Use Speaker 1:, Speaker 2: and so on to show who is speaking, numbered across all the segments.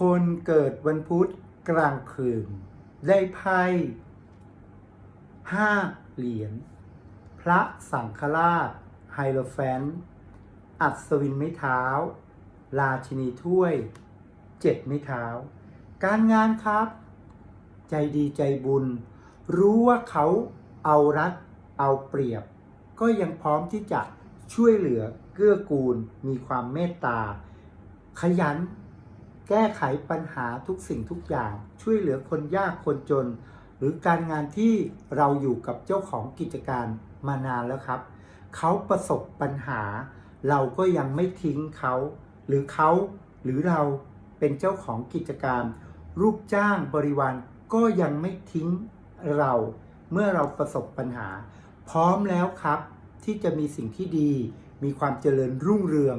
Speaker 1: คนเกิดวันพุธกลางคืน ได้ไพ่ห้าเหรียญ พระสังฆราช ไฮโลแฟน อัศวินไม้เท้า ราชินีถ้วยเจ็ดไม้เท้า การงานครับ ใจดีใจบุญ รู้ว่าเขาเอารัดเอาเปรียบ ก็ยังพร้อมที่จะช่วยเหลือเกื้อกูล มีความเมตตา ขยัน แก้ไขปัญหาทุกสิ่งทุกอย่าง ช่วยเหลือคนยากคนจน หรือการงานที่เราอยู่กับเจ้าของกิจการมานานแล้วครับ เขาประสบปัญหา เราก็ยังไม่ทิ้งเขา หรือเขาหรือเราเป็นเจ้าของกิจการลูกจ้างบริวารก็ยังไม่ทิ้งเรา เมื่อเราประสบปัญหา พร้อมแล้วครับ ที่จะมีสิ่งที่ดี มีความเจริญรุ่งเรือง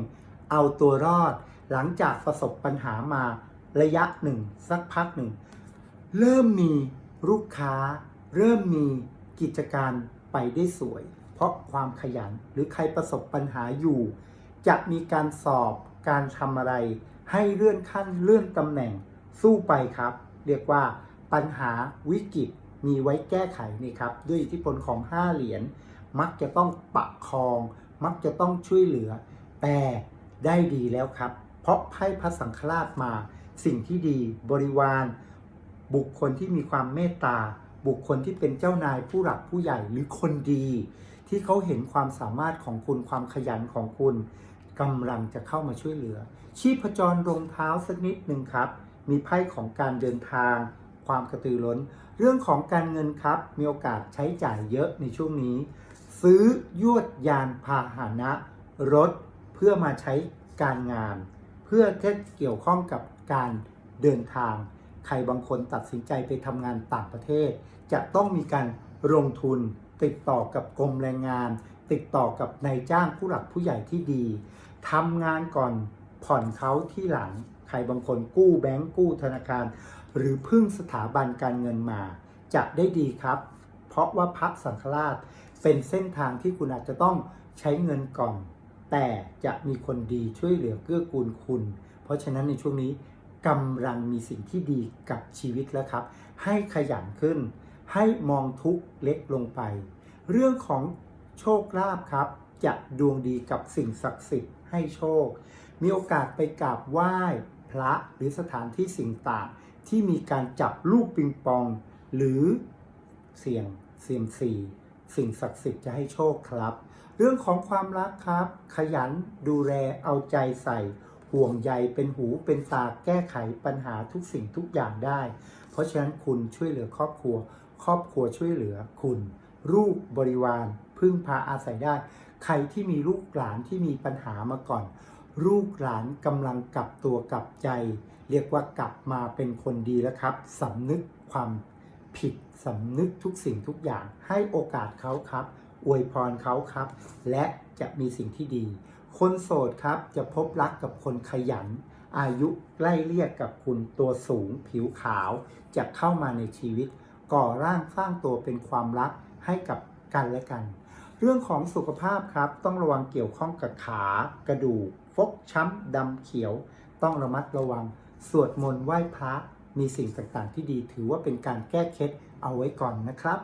Speaker 1: เอาตัวรอด หลังจากประสบปัญหามาระยะหนึ่งสักพักหนึ่ง เริ่มมีลูกค้า เริ่มมีกิจการไปได้สวย เพราะความขยันหรือใครประสบปัญหาอยู่ จะมีการสอบการทำอะไร ให้เลื่อนขั้นเลื่อนตำแหน่งสู้ไปครับ เรียกว่าปัญหาวิกฤตมีไว้แก้ไขนี่ครับ ด้วยอิทธิพลของ 5 เหรียญมักจะต้องปะคอง มักจะต้องช่วยเหลือ แต่ได้ดีแล้วครับ เพราะไพ่พระสังฆราชมาสิ่งที่ดีบริวาร บุคคลที่มีความเมตตา บุคคลที่เป็นเจ้านายผู้หลักผู้ใหญ่หรือคนดี ที่เขาเห็นความสามารถของคุณความขยันของคุณกำลังจะเข้ามาช่วยเหลือ ชีพจรรองเท้าสักนิดหนึ่งครับ มีไพ่ของการเดินทาง ความกระตือร้น เรื่องของการเงินครับ มีโอกาสใช้จ่ายเยอะในช่วงนี้ ซื้อยวดยานพาหนะ รถเพื่อมาใช้การงาน พื่อที่เกี่ยวข้องกับการเดินทาง ใครบางคนตัดสินใจไปทำงานต่างประเทศ จะต้องมีการลงทุน ติดต่อกับกรมแรงงาน ติดต่อกับนายจ้างผู้หลักผู้ใหญ่ที่ดีทำงานก่อนผ่อนเขาที่หลัง ใครบางคนกู้แบงก์กู้ธนาคาร หรือพึ่งสถาบันการเงินมา จะได้ดีครับ เพราะว่าพระสังฆราชเป็นเส้นทางที่คุณอาจจะต้องใช้เงินก่อน แต่จะมีคนดีช่วยเหลือเกื้อกูลคุณ เพราะฉะนั้นในช่วงนี้กำลังมีสิ่งที่ดีกับชีวิตแล้วครับ ให้ขยันขึ้น ให้มองทุกเล็กลงไป เรื่องของโชคลาภครับ จะดวงดีกับสิ่งศักดิ์สิทธิ์ให้โชค มีโอกาสไปกราบไหว้พระหรือสถานที่สิ่งต่างที่มีการจับลูกปิงปอง หรือเสี่ยงเซียมซี สิ่งศักดิ์สิทธิ์จะให้โชคครับ เรื่องของความรักครับ ขยันดูแลเอาใจใส่ ห่วงใยเป็นหูเป็นตาแก้ไขปัญหาทุกสิ่งทุกอย่างได้ เพราะฉะนั้นคุณช่วยเหลือครอบครัว ครอบครัวช่วยเหลือคุณลูกบริวารพึ่งพาอาศัยได้ ใครที่มีลูกหลานที่มีปัญหามาก่อน ลูกหลานกำลังกลับตัวกลับใจ เรียกว่ากลับมาเป็นคนดีแล้วครับสำนึกความ ผิดสำนึกทุกสิ่งทุกอย่างให้โอกาสเขาครับ อวยพรเขาครับ และจะมีสิ่งที่ดี คนโสดครับจะพบรักกับคนขยัน อายุใกล้เรียกกับคุณตัวสูงผิวขาว จะเข้ามาในชีวิต ก่อร่างสร้างตัวเป็นความรักให้กับกันและกัน เรื่องของสุขภาพครับ ต้องระวังเกี่ยวข้องกับขากระดูก ฟกช้ำดำเขียว ต้องระมัดระวัง สวดมนต์ไหว้พระ มีสิ่งต่างๆ ที่ดีถือว่าเป็นการแก้เคล็ดเอาไว้ก่อนนะครับ